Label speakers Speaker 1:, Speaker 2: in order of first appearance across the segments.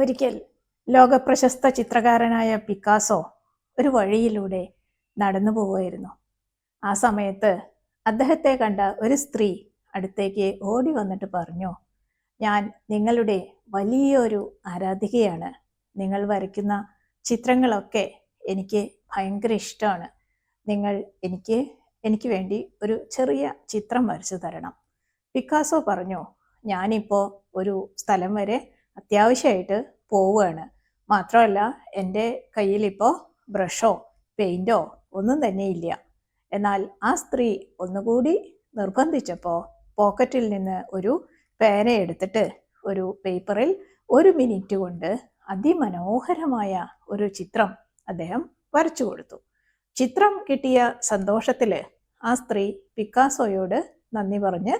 Speaker 1: ഒരിക്കൽ ലോകപ്രശസ്ത ചിത്രകാരനായ പിക്കാസോ ഒരു വഴിയിലൂടെ നടന്നു പോവുമായിരുന്നു ആ സമയത്ത് അദ്ദേഹത്തെ കണ്ട ഒരു സ്ത്രീ അടുത്തേക്ക് ഓടി വന്നിട്ട് പറഞ്ഞു ഞാൻ നിങ്ങളുടെ വലിയൊരു ആരാധികയാണ്. നിങ്ങൾ വരയ്ക്കുന്ന ചിത്രങ്ങളൊക്കെ എനിക്ക് ഭയങ്കര ഇഷ്ടമാണ്. നിങ്ങൾ എനിക്ക് എനിക്ക് വേണ്ടി ഒരു ചെറിയ ചിത്രം വരച്ചു തരണം. പിക്കാസോ പറഞ്ഞു ഞാനിപ്പോൾ ഒരു സ്ഥലം വരെ അത്യാവശ്യമായിട്ട് പോവുകയാണ് മാത്രമല്ല എന്റെ കയ്യിലിപ്പോൾ ബ്രഷോ പെയിന്റോ ഒന്നും തന്നെ ഇല്ല. എന്നാൽ ആ സ്ത്രീ ഒന്നുകൂടി നിർബന്ധിച്ചപ്പോൾ പോക്കറ്റിൽ നിന്ന് ഒരു പേന എടുത്തിട്ട് ഒരു പേപ്പറിൽ ഒരു മിനിറ്റ് കൊണ്ട് അതിമനോഹരമായ ഒരു ചിത്രം അദ്ദേഹം വരച്ചു കൊടുത്തു. ചിത്രം കിട്ടിയ സന്തോഷത്തിൽ ആ സ്ത്രീ പിക്കാസോയോട് നന്ദി പറഞ്ഞ്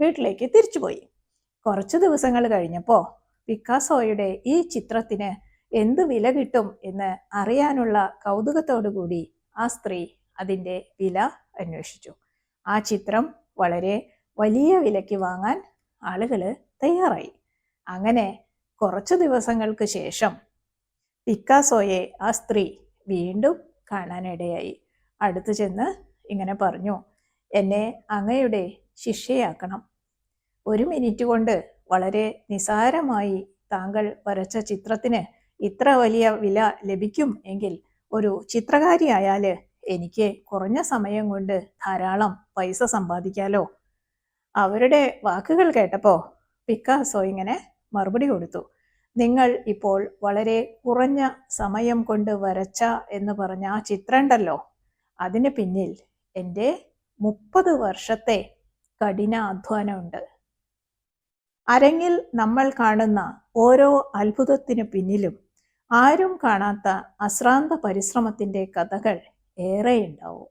Speaker 1: വീട്ടിലേക്ക് തിരിച്ചുപോയി. കുറച്ച് ദിവസങ്ങൾ കഴിഞ്ഞപ്പോൾ പിക്കാസോയുടെ ഈ ചിത്രത്തിന് എന്ത് വില കിട്ടും എന്ന് അറിയാനുള്ള കൗതുകത്തോടുകൂടി ആ സ്ത്രീ അതിന്റെ വില അന്വേഷിച്ചു. ആ ചിത്രം വളരെ വലിയ വിലയ്ക്ക് വാങ്ങാൻ ആളുകൾ തയ്യാറായി. അങ്ങനെ കുറച്ച് ദിവസങ്ങൾക്ക് ശേഷം പിക്കാസോയെ ആ സ്ത്രീ വീണ്ടും കാണാനിടയായി. അടുത്തു ചെന്ന് ഇങ്ങനെ പറഞ്ഞു എന്നെ അങ്ങയുടെ ശിഷ്യയാക്കണം ഒരു മിനിറ്റ് കൊണ്ട് വളരെ നിസാരമായി താങ്കൾ വരച്ച ചിത്രത്തിന് ഇത്ര വലിയ വില ലഭിക്കും എങ്കിൽ ഒരു ചിത്രകാരിയായാൽ എനിക്ക് കുറഞ്ഞ സമയം കൊണ്ട് ധാരാളം പൈസ സമ്പാദിക്കാലോ. അവരുടെ വാക്കുകൾ കേട്ടപ്പോൾ പിക്കാസോ ഇങ്ങനെ മറുപടി കൊടുത്തു. നിങ്ങൾ ഇപ്പോൾ വളരെ കുറഞ്ഞ സമയം കൊണ്ട് വരച്ച എന്ന് പറഞ്ഞ ആ ചിത്രം ഉണ്ടല്ലോ അതിന് പിന്നിൽ എന്റെ മുപ്പത് വർഷത്തെ കഠിന അധ്വാനമുണ്ട് അരങ്ങിൽ നമ്മൾ കാണുന്ന ഓരോ അത്ഭുതത്തിനു പിന്നിലും ആരും കാണാത്ത അശ്രാന്ത പരിശ്രമത്തിന്റെ കഥകൾ ഏറെയുണ്ടാവും.